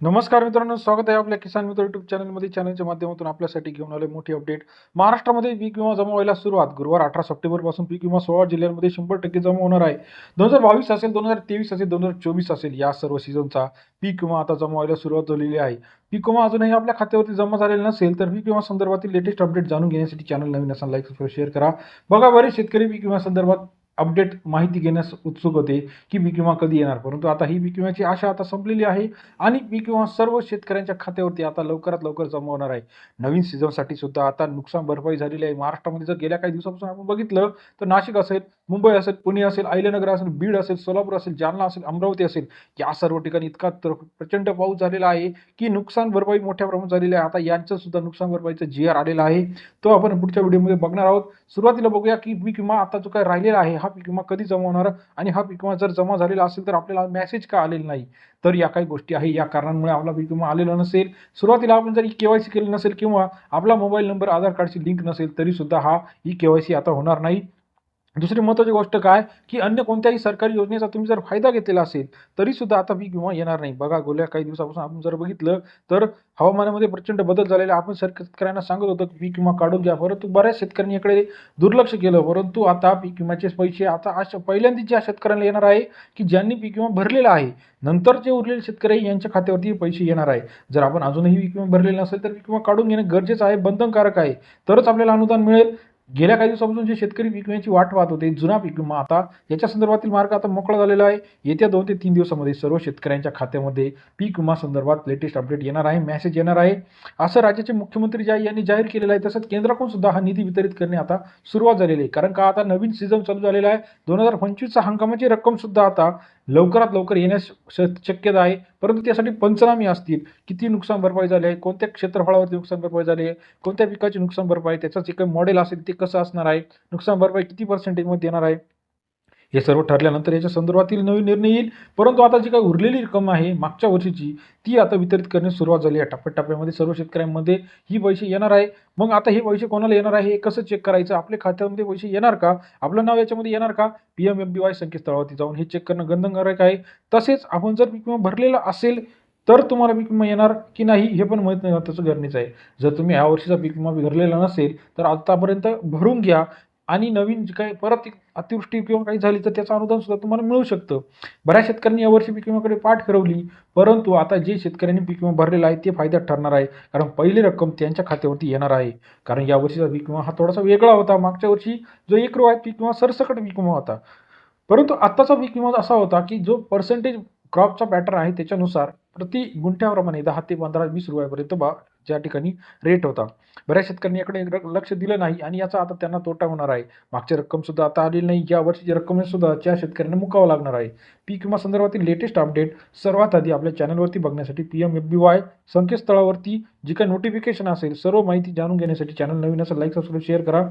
नमस्कार मित्रांनो स्वागत आहे आपल्या किसान मित्र युट्यूब चॅनलमध्ये चॅनलच्या माध्यमातून आपल्यासाठी घेऊन आले मोठी अपडेट महाराष्ट्रामध्ये पीक विमा जमा व्हायला सुरुवात. गुरुवार अठरा सप्टेंबरपासून पीक विमा सोळा जिल्ह्यांमध्ये शंभर टक्के जमा होणार आहे. दोन हजार बावीस असेल दोन हजार तेवीस असेल दोन हजार चोवीस असेल या सर्व सीझनचा पीक विमा आता जमा व्हायला सुरुवात झालेली आहे. पीक विमा अजूनही आपल्या खात्यावरती जमा झालेला नसेल तर पीक विमा संदर्भातील लेटेस्ट अपडेट जाणून घेण्यासाठी चॅनल नवीन असाल लाईक सबस्क्राईब शेअर करा. बघा बरेच शेतकरी पीक विमा संदर्भात अपडेट माहिती घेण्यास उत्सुक होते की पीक विमा कधी येणार. परंतु आता ही पीक विम्याची आशा आता संपलेली आहे आणि पीक विमा सर्व शेतकऱ्यांच्या खात्यावरती आता लवकरात लवकर जमा होणार आहे. नवीन सीझनसाठी सुद्धा आता नुकसान भरपाई झालेली आहे. महाराष्ट्रामध्ये जर गेल्या काही दिवसापासून आपण बघितलं तर नाशिक असेल मुंबई असेल पुणे असेल अहिल्यानगर असेल बीड असेल सोलापूर असेल जालना असेल अमरावती असेल या सर्व ठिकाणी इतका तर प्रचंड पाऊस झालेला आहे की नुकसान भरपाई मोठ्या प्रमाणात झालेली आहे. आता यांचं सुद्धा नुकसान भरपाईचं जी आर आलेला आहे. तो आपण पुढच्या व्हिडिओमध्ये बघणार आहोत. सुरुवातीला बघूया की पीक विमा आता जो काय राहिलेला आहे हा पीक विमा कधी जमा होणार आणि हा पीक विमा जर जमा झालेला असेल तर आपल्याला मेसेज का आलेला नाही? तर या काही गोष्टी आहे. या कारणांमुळे आपला पीक विमा आलेला नसेल. सुरुवातीला आपण जर के वाय सी केली नसेल किंवा आपला मोबाईल नंबर आधार कार्डची लिंक नसेल तरीसुद्धा हा ई के वाय सी आता होणार नाही. दुसरी महत्त्वाची गोष्ट काय की अन्य कोणत्याही सरकारी योजनेचा तुम्ही जर फायदा घेतलेला असेल तरी सुद्धा आता पीक विमा येणार नाही. बघा गोल्या काही दिवसापासून आपण जर बघितलं तर हवामानामध्ये प्रचंड बदल झालेला आहे. आपण शेतकऱ्यांना सांगत होतो की पीक विमा काढून घ्या परंतु बऱ्याच शेतकऱ्यांनी दुर्लक्ष केलं. परंतु आता पीक विम्याचे पैसे आता अशा पहिल्यांदा ज्या शेतकऱ्यांना येणार आहे की ज्यांनी पीक विमा भरलेला आहे नंतर जे उरलेले शेतकरी यांच्या खात्यावरती पैसे येणार आहे. जर आपण अजूनही पीक विमा भरलेला नसेल तर पीक विमा काढून घेणं गरजेचं आहे बंधनकारक आहे. तरच आपल्याला अनुदान मिळेल. गेल्या काही दिवसापासून जे शेतकरी पीक विम्याची वाट पाहत होते जुना पीक विमा आता याच्या संदर्भातील मार्ग आता मोकळा झालेला आहे. येत्या दोन ते तीन दिवसामध्ये सर्व शेतकऱ्यांच्या खात्यामध्ये पीक विमा संदर्भात लेटेस्ट अपडेट येणार आहे मेसेज येणार आहे. असं राज्याचे मुख्यमंत्री जे यांनी जाहीर केलेलं आहे तसंच केंद्राकडून सुद्धा हा निधी वितरित करणे आता सुरुवात झालेली आहे. कारण का आता नवीन सीझन चालू झालेला आहे. दोन हजार पंचवीसचा हंगामाची रक्कम सुद्धा आता लवकरात लवकर येण्यास शक्यता आहे. परंतु त्यासाठी पंचनामे असतील. किती नुकसान भरपाई झाली आहे? कोणत्या क्षेत्रफळावरती नुकसान भरपाई झाली आहे? कोणत्या पिकाची नुकसान भरपाई त्याचं जे काही मॉडेल असेल ते कसं असणार आहे? नुकसान भरपाई किती पर्सेंटेजमध्ये येणार आहे? हे सर्व ठरल्यानंतर याच्या संदर्भातील नवीन निर्णय येईल. परंतु आता जी काही उरलेली रक्कम आहे मागच्या वर्षीची ती आता वितरित करण्यास सुरुवात झाली आहे. टप्प्याटप्प्यामध्ये सर्व शेतकऱ्यांमध्ये ही पैसे येणार आहे. मग आता हे पैसे कोणाला येणार आहे हे कसं चेक करायचं? आपल्या खात्यामध्ये पैसे येणार का? आपलं नाव याच्यामध्ये येणार का? P M M B Y संकेतस्थळावरती जाऊन हे चेक करणं बंधनकारक आहे. तसेच आपण जर पीक विमा भरलेला असेल तर तुम्हाला पीक विमा येणार की नाही हे पण माहीत नाही त्याचं गरजेचं आहे. जर तुम्ही या वर्षीचा पीक विमा भरलेला नसेल तर आतापर्यंत भरून घ्या. आणि नवीन काही परत एक अतिवृष्टी किंवा काही झाली तर त्याचं अनुदान सुद्धा तुम्हाला मिळू शकतं. बऱ्याच शेतकऱ्यांनी यावर्षी पीक विम्याकडे पाठ फिरवली परंतु आता जे शेतकऱ्यांनी पीक विमा भरलेला आहे ते फायद्यात ठरणार आहे. कारण पहिली रक्कम त्यांच्या खात्यावरती येणार आहे. कारण यावर्षीचा पीक विमा हा थोडासा वेगळा होता. मागच्या वर्षी जो एक रो आहे पीक विमा सरसकट पीक विमा होता. परंतु आत्ताचा पीक विमा असा होता की जो पर्सेंटेज क्रॉपचा पॅटर्न आहे त्याच्यानुसार प्रति गुंठ्याप्रमाणे दहा ते पंधरा वीस रुपयापर्यंत बा ज्या ठिकाणी रेट होता. बऱ्याच शेतकऱ्यांनी याकडे लक्ष दिलं नाही आणि याचा आता त्यांना तोटा होणार आहे. मागची रक्कम सुद्धा आता आलेली नाही. या वर्षीची रक्कम सुद्धा त्या शेतकऱ्यांना मुकावं लागणार आहे. पीक विमा संदर्भातील लेटेस्ट अपडेट सर्वात आधी आपल्या चॅनलवरती बघण्यासाठी P M F B Y संकेतस्थळावरती जी काही नोटिफिकेशन असेल सर्व माहिती जाणून घेण्यासाठी चॅनल नवीन असेल लाईक सबस्क्राईब शेअर करा.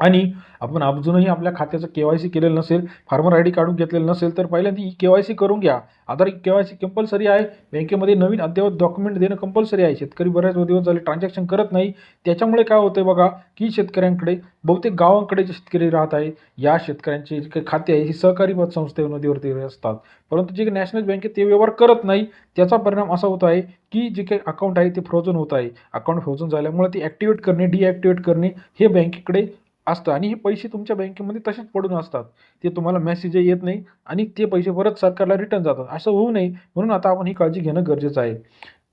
आणि आपण अजूनही आपल्या खात्याचं के वाय सी केलेलं नसेल फार्मर आय डी काढून घेतलेलं नसेल तर पहिल्यांदा ई के वाय सी करून घ्या. Aadhaar K Y C compulsory आहे. बँकेमध्ये नवीन अद्ययावत डॉक्युमेंट देणं कंपल्सरी आहे. शेतकरी बऱ्याच दिवस झाले ट्रान्झॅक्शन करत नाही. त्याच्यामुळे काय होतं बघा की शेतकऱ्यांकडे बहुतेक गावांकडे जे शेतकरी राहत आहे या शेतकऱ्यांचे जे काही खाते आहे हे सहकारी पतसंस्थेवरती असतात. परंतु जे नॅशनल बँकेत ते व्यवहार करत नाही. त्याचा परिणाम असा होत आहे की जे काही अकाउंट आहे ते फ्रोझन होत आहे. अकाउंट फ्रोझन झाल्यामुळे ते ॲक्टिवेट करणे डिॲक्टिवेट करणे हे बँकेकडे असतं. आणि हे पैसे तुमच्या बँकेमध्ये तसेच पडून असतात. ते तुम्हाला मेसेज येत नाही आणि ते पैसे परत सरकारला रिटर्न जातात. असं होऊ नये. म्हणून आता आपण ही काळजी घेणं गरजेचं आहे.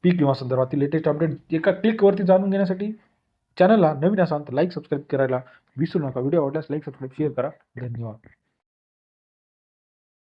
पीक विमा संदर्भातील लेटेस्ट अपडेट एका क्लिकवरती जाणून घेण्यासाठी चॅनलला नवीन असाल तर लाईक सबस्क्राईब करायला विसरू नका. व्हिडिओ आवडल्यास लाईक सबस्क्राईब शेअर करा. धन्यवाद.